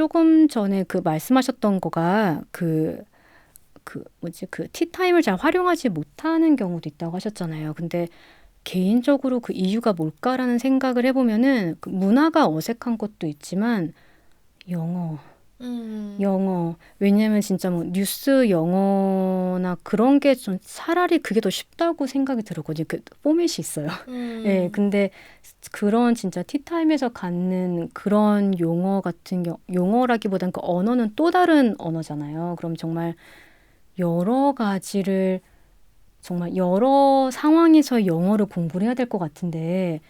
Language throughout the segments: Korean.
조금 전에 그 말씀하셨던 거가 그, 그 뭐지 그 티타임을 잘 활용하지 못하는 경우도 있다고 하셨잖아요. 근데 개인적으로 그 이유가 뭘까라는 생각을 해보면은 그 문화가 어색한 것도 있지만 영어, 음. 영어. 왜냐면 진짜 뭐 뉴스 영어나 그런 게 좀 차라리 그게 더 쉽다고 생각이 들었거든요. 그 포맷이 있어요. 음. 예, 근데 그런 진짜 티타임에서 갖는 그런 용어 같은 경, 용어라기보단 그 언어는 또 다른 언어잖아요. 그럼 정말 여러 가지를 정말 여러 상황에서 영어를 공부를 해야 될 것 같은데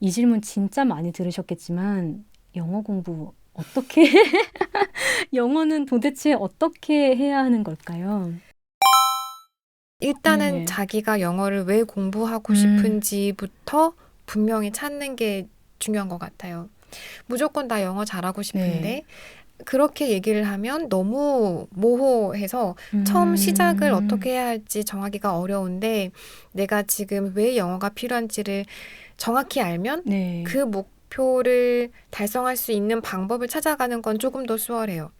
이 질문 진짜 많이 들으셨겠지만 영어 공부 어떻게 영어는 도대체 어떻게 해야 하는 걸까요? 일단은 네. 자기가 영어를 왜 공부하고 음. 싶은지부터 분명히 찾는 게 중요한 것 같아요. 무조건 나 영어 잘하고 싶은데 네. 그렇게 얘기를 하면 너무 모호해서 처음 시작을 음. 어떻게 해야 할지 정하기가 어려운데 내가 지금 왜 영어가 필요한지를 정확히 알면 네. 그 목 표를 달성할 수 있는 방법을 찾아가는 건 조금 더 수월해요.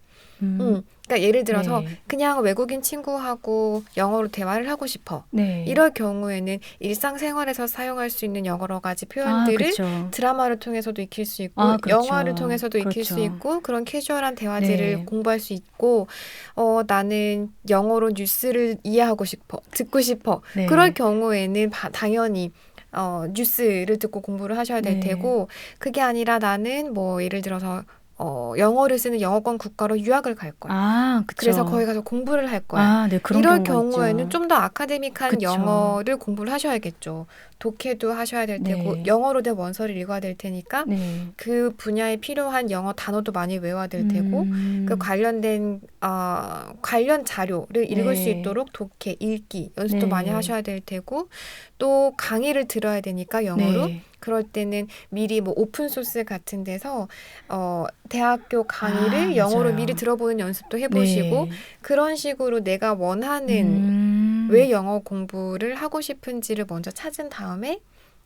음. 음. 그러니까 예를 들어서 네. 그냥 외국인 친구하고 영어로 대화를 하고 싶어. 네. 이럴 경우에는 일상생활에서 사용할 수 있는 여러 가지 아, 표현들을 그쵸. 드라마를 통해서도 익힐 수 있고 아, 그렇죠. 영화를 통해서도 익힐 수 그렇죠. 있고 그런 캐주얼한 대화들을 네. 공부할 수 있고 어 나는 영어로 뉴스를 이해하고 싶어 듣고 싶어 네. 그럴 경우에는 바- 당연히 어 뉴스를 듣고 공부를 하셔야 될 네. 테고 그게 아니라 나는 뭐 예를 들어서 어 영어를 쓰는 영어권 국가로 유학을 갈 거야. 아. 그래서 거기 가서 공부를 할 거야. 아, 네, 그런 이럴 경우에는. 좀 더 아카데믹한 그쵸. 영어를 공부를 하셔야겠죠. 독해도 하셔야 될 테고 네. 영어로 된 원서를 읽어야 될 테니까 네. 그 분야에 필요한 영어 단어도 많이 외워야 될 테고 음. 그 관련된 어, 관련 자료를 읽을 수 네. 있도록 독해, 읽기 연습도 네. 많이 하셔야 될 테고 또 강의를 들어야 되니까 영어로 네. 그럴 때는 미리 뭐 오픈 소스 같은 데서 어 대학교 강의를 아, 영어로 맞아요. 미리 들어보는 연습도 해보시고 네. 그런 식으로 내가 원하는 음. 왜 영어 공부를 하고 싶은지를 먼저 찾은 다음에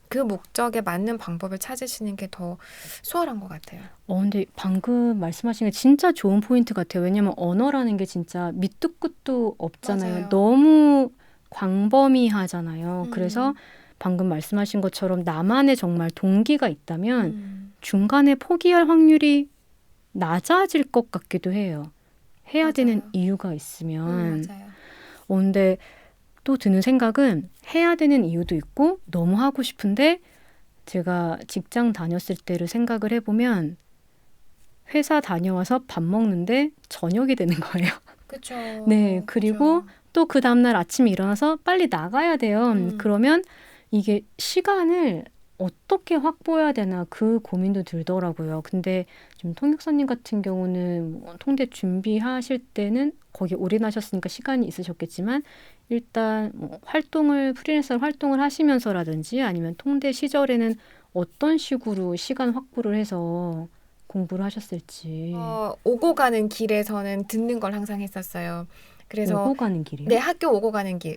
그 목적에 맞는 방법을 찾으시는 게 더 수월한 것 같아요. 어, 근데 방금 말씀하신 게 진짜 좋은 포인트 같아요. 왜냐면 언어라는 게 진짜 밑도 끝도 없잖아요. 맞아요. 너무 광범위하잖아요. 음. 그래서 방금 말씀하신 것처럼 나만의 정말 동기가 있다면 음. 중간에 포기할 확률이 낮아질 것 같기도 해요. 해야 맞아요. 되는 이유가 음, 있으면. 맞아요. 어, 근데 또 드는 생각은 해야 되는 이유도 있고 너무 하고 싶은데 제가 직장 다녔을 때를 생각을 해보면 회사 다녀와서 밥 먹는데 저녁이 되는 거예요. 그렇죠. 네, 그리고 또 그 다음날 아침에 일어나서 빨리 나가야 돼요. 음. 그러면 이게 시간을 어떻게 확보해야 되나 그 고민도 들더라고요. 근데 좀 통역사님 같은 경우는 뭐 통대 준비하실 때는 거기 올인하셨으니까 시간이 있으셨겠지만 일단 뭐 활동을 프리랜서 활동을 하시면서라든지 아니면 통대 시절에는 어떤 식으로 시간 확보를 해서 공부를 하셨을지 어, 오고 가는 길에서는 듣는 걸 항상 했었어요. 그래서 오고 가는 길이요? 네, 학교 오고 가는 길.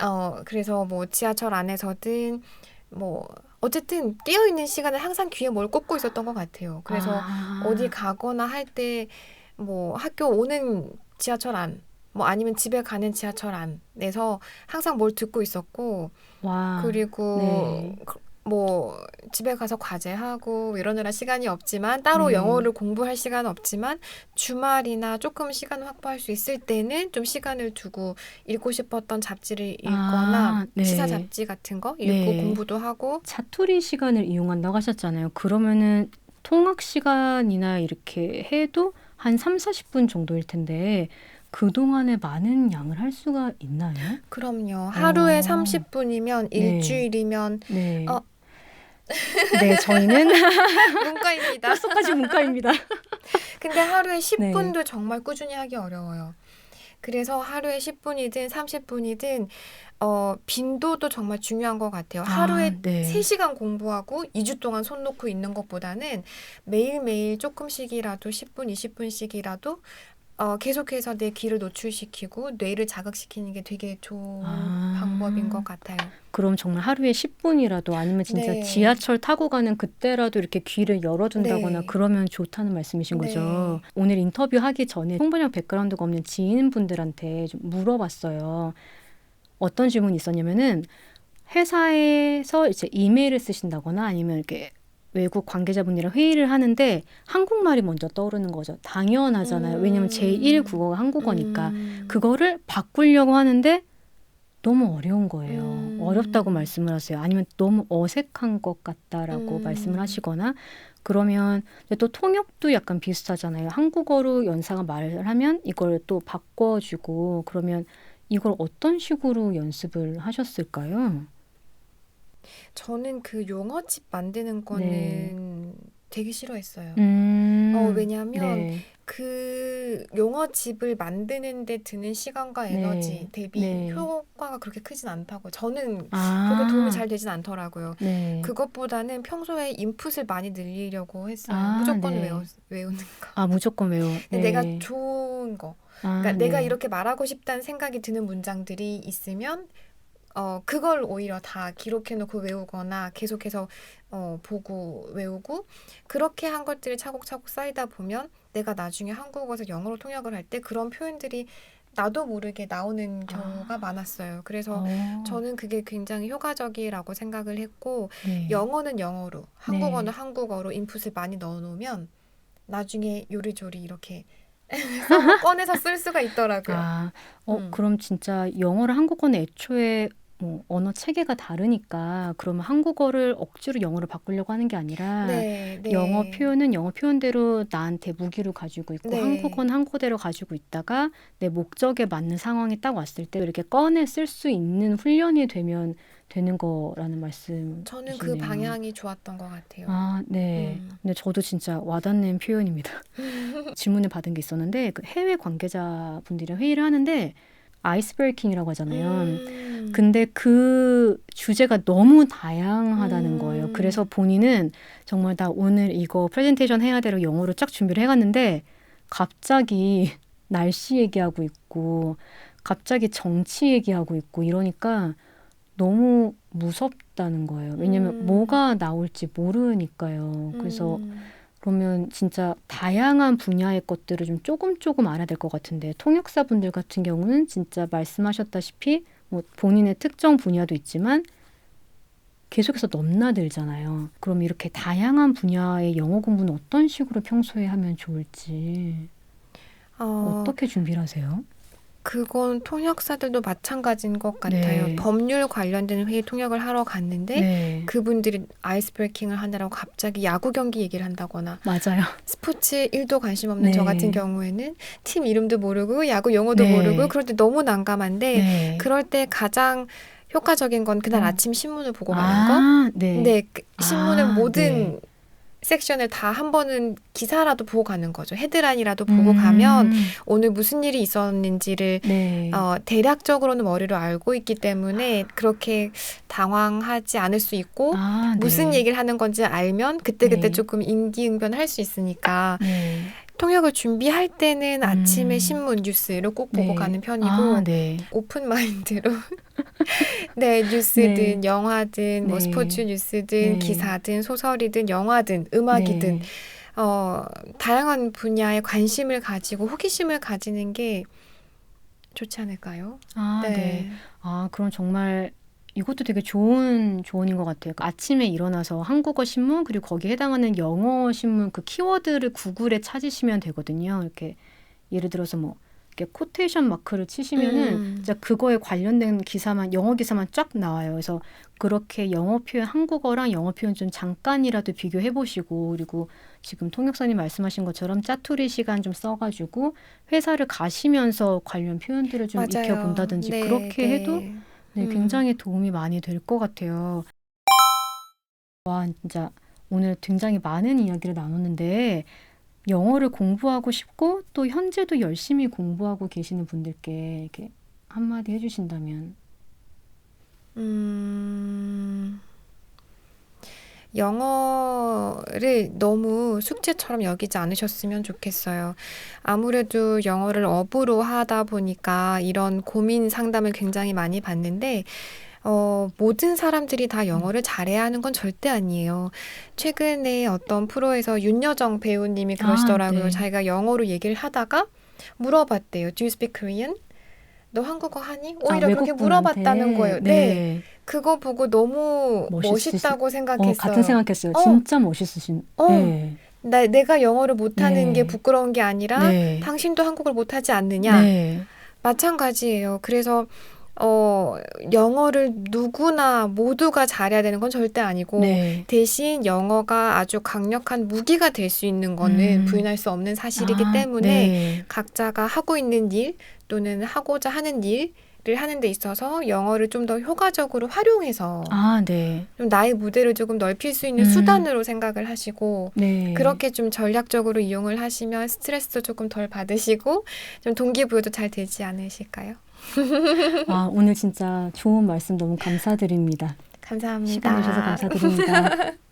어, 그래서 뭐 지하철 안에서든 뭐 어쨌든 뛰어 있는 시간에 항상 귀에 뭘 꽂고 있었던 것 같아요. 그래서 아. 어디 가거나 할 때 뭐 학교 오는 지하철 안, 뭐 아니면 집에 가는 지하철 안에서 항상 뭘 듣고 있었고 와. 그리고 네. 그- 뭐 집에 가서 과제하고 이러느라 시간이 없지만 따로 네. 영어를 공부할 시간은 없지만 주말이나 조금 시간을 확보할 수 있을 때는 좀 시간을 두고 읽고 싶었던 잡지를 읽거나 아, 네. 시사 잡지 같은 거 읽고 네. 공부도 하고 자투리 시간을 이용한다고 하셨잖아요. 그러면은 통학 시간이나 이렇게 해도 한 3, 40분 정도일 텐데 그동안에 많은 양을 할 수가 있나요? 그럼요. 하루에 어. 30분이면 네. 일주일이면 네. 어. 네, 저희는 문과입니다. 벌써까지 문과입니다. 근데 하루에 네. 10분도 정말 꾸준히 하기 어려워요. 그래서 하루에 10분이든 30분이든 어, 빈도도 정말 중요한 것 같아요. 하루에 아, 네. 3시간 공부하고 2주 동안 손 놓고 있는 것보다는 매일매일 조금씩이라도 10분, 20분씩이라도 어, 계속해서 내 귀를 노출시키고 뇌를 자극시키는 게 되게 좋은 아. 방법인 것 같아요. 그럼 정말 하루에 10분이라도 아니면 진짜 네. 지하철 타고 가는 그때라도 이렇게 귀를 열어준다거나 네. 그러면 좋다는 말씀이신 네. 거죠. 오늘 인터뷰 하기 전에 홍번역 백그라운드가 없는 지인분들한테 좀 물어봤어요. 어떤 질문이 있었냐면은 회사에서 이제 이메일을 쓰신다거나 아니면 이렇게 외국 관계자분이랑 회의를 하는데 한국말이 먼저 떠오르는 거죠. 당연하잖아요. 왜냐면 음. 제1 국어가 한국어니까. 음. 그거를 바꾸려고 하는데 너무 어려운 거예요. 음. 어렵다고 말씀을 하세요. 아니면 너무 어색한 것 같다라고 음. 말씀을 하시거나 그러면 또 통역도 약간 비슷하잖아요. 한국어로 연사가 말을 하면 이걸 또 바꿔주고 그러면 이걸 어떤 식으로 연습을 하셨을까요? 저는 그 용어집 만드는 거는 네. 되게 싫어했어요. 음, 어, 왜냐하면 네, 그 용어집을 만드는데 드는 시간과 네. 에너지 대비 네. 효과가 그렇게 크진 않다고 저는 아, 그렇게 도움이 잘 되진 않더라고요. 네. 그것보다는 평소에 인풋을 많이 늘리려고 했어요. 아, 무조건 네. 외우, 외우는 거. 아 무조건 외워. 네. 내가 좋은 거. 아, 그러니까 내가 네. 이렇게 말하고 싶다는 생각이 드는 문장들이 있으면 어 그걸 오히려 다 기록해놓고 외우거나 계속해서 어 보고 외우고 그렇게 한 것들이 차곡차곡 쌓이다 보면 내가 나중에 한국어에서 영어로 통역을 할 때 그런 표현들이 나도 모르게 나오는 경우가 아. 많았어요. 그래서 어, 저는 그게 굉장히 효과적이라고 생각을 했고 네. 영어는 영어로, 한국어는 한국어로 인풋을 많이 넣어놓으면 나중에 요리조리 이렇게 꺼내서 쓸 수가 있더라고요. 아, 어, 음. 그럼 진짜 영어를 한국어는 애초에 뭐 언어 체계가 다르니까 그러면 한국어를 억지로 영어로 바꾸려고 하는 게 아니라 네, 네. 영어 표현은 영어 표현대로 나한테 무기를 가지고 있고 네. 한국어는 한국어대로 가지고 있다가 내 목적에 맞는 상황이 딱 왔을 때 이렇게 꺼내 쓸 수 있는 훈련이 되면 되는 거라는 말씀. 저는 그 방향이 좋았던 것 같아요. 아, 네. 음. 근데 저도 진짜 와닿는 표현입니다. 질문을 받은 게 있었는데 그 해외 관계자 분들이랑 회의를 하는데 아이스 브레이킹이라고 하잖아요. 음. 근데 그 주제가 너무 다양하다는 음. 거예요. 그래서 본인은 정말 나 오늘 이거 프레젠테이션 해야 되로 영어로 쫙 준비를 해갔는데 갑자기 날씨 얘기하고 있고 갑자기 정치 얘기하고 있고 이러니까 너무 무섭다는 거예요. 왜냐면 음. 뭐가 나올지 모르니까요. 그래서 음. 그러면 진짜 다양한 분야의 것들을 좀 조금 조금 알아야 될 것 같은데 통역사 분들 같은 경우는 진짜 말씀하셨다시피 뭐 본인의 특정 분야도 있지만 계속해서 넘나들잖아요. 그럼 이렇게 다양한 분야의 영어 공부는 어떤 식으로 평소에 하면 좋을지 어, 어떻게 준비를 하세요? 그건 통역사들도 마찬가지인 것 같아요. 네. 법률 관련된 회의 통역을 하러 갔는데 네, 그분들이 아이스 브레이킹을 하느라고 갑자기 야구 경기 얘기를 한다거나 맞아요. 스포츠 1도 관심 없는 저 네. 같은 경우에는 팀 이름도 모르고 야구 용어도 네. 모르고 그럴 때 너무 난감한데 네. 그럴 때 가장 효과적인 건 그날 음. 아침 신문을 보고 가는 거. 아, 네. 근데 그 신문은 아, 모든 네. 섹션을 다 한 번은 기사라도 보고 가는 거죠. 헤드라인이라도 보고 음, 가면 오늘 무슨 일이 있었는지를 네. 어, 대략적으로는 머리로 알고 있기 때문에 그렇게 당황하지 않을 수 있고 아, 네. 무슨 얘기를 하는 건지 알면 그때그때 네. 조금 인기응변할 수 있으니까 네. 통역을 준비할 때는 음. 아침에 신문 뉴스를 꼭 보고 네. 가는 편이고 아, 네. 오픈 마인드로 네 뉴스든 네. 영화든 뭐 네. 스포츠 뉴스든 네. 기사든 소설이든 영화든 음악이든 네. 어 다양한 분야에 관심을 가지고 호기심을 가지는 게 좋지 않을까요? 아, 네. 아, 그럼 정말 이것도 되게 좋은 조언인 것 같아요. 그 아침에 일어나서 한국어 신문 그리고 거기에 해당하는 영어 신문 그 키워드를 구글에 찾으시면 되거든요. 이렇게 예를 들어서 뭐 이렇게 코테이션 마크를 치시면은 음. 진짜 그거에 관련된 기사만 영어 기사만 쫙 나와요. 그래서 그렇게 영어 표현 한국어랑 영어 표현 좀 잠깐이라도 비교해 보시고 그리고 지금 통역사님 말씀하신 것처럼 짜투리 시간 좀 써가지고 회사를 가시면서 관련 표현들을 좀 맞아요. 익혀 본다든지 네, 그렇게 네. 해도 네, 음. 굉장히 도움이 많이 될 것 같아요. 와, 진짜 오늘 굉장히 많은 이야기를 나눴는데 영어를 공부하고 싶고 또 현재도 열심히 공부하고 계시는 분들께 이렇게 한마디 해주신다면 음, 영어를 너무 숙제처럼 여기지 않으셨으면 좋겠어요. 아무래도 영어를 업으로 하다 보니까 이런 고민 상담을 굉장히 많이 받는데, 어, 모든 사람들이 다 영어를 잘해야 하는 건 절대 아니에요. 최근에 어떤 프로에서 윤여정 배우님이 그러시더라고요. 아, 네. 자기가 영어로 얘기를 하다가 물어봤대요. Do you speak Korean? 너 한국어 하니? 아, 오히려 그렇게 외국분한테. 물어봤다는 거예요. 네. 네. 그거 보고 너무 멋있으시- 멋있다고 어, 생각했어요. 같은 생각했어요. 어. 진짜 멋있으신. 어. 네. 나, 내가 영어를 못하는 네. 게 부끄러운 게 아니라 네. 당신도 한국어를 못하지 않느냐? 네. 마찬가지예요. 그래서 어, 영어를 누구나 모두가 잘해야 되는 건 절대 아니고 네. 대신 영어가 아주 강력한 무기가 될 수 있는 거는 음. 부인할 수 없는 사실이기 아, 때문에 네. 각자가 하고 있는 일 또는 하고자 하는 일을 하는 데 있어서 영어를 좀 더 효과적으로 활용해서 아, 네. 좀 나의 무대를 조금 넓힐 수 있는 음. 수단으로 생각을 하시고 네. 그렇게 좀 전략적으로 이용을 하시면 스트레스도 조금 덜 받으시고 좀 동기부여도 잘 되지 않으실까요? 아, 오늘 진짜 좋은 말씀 너무 감사드립니다. 감사합니다. 시간 내주셔서 감사드립니다.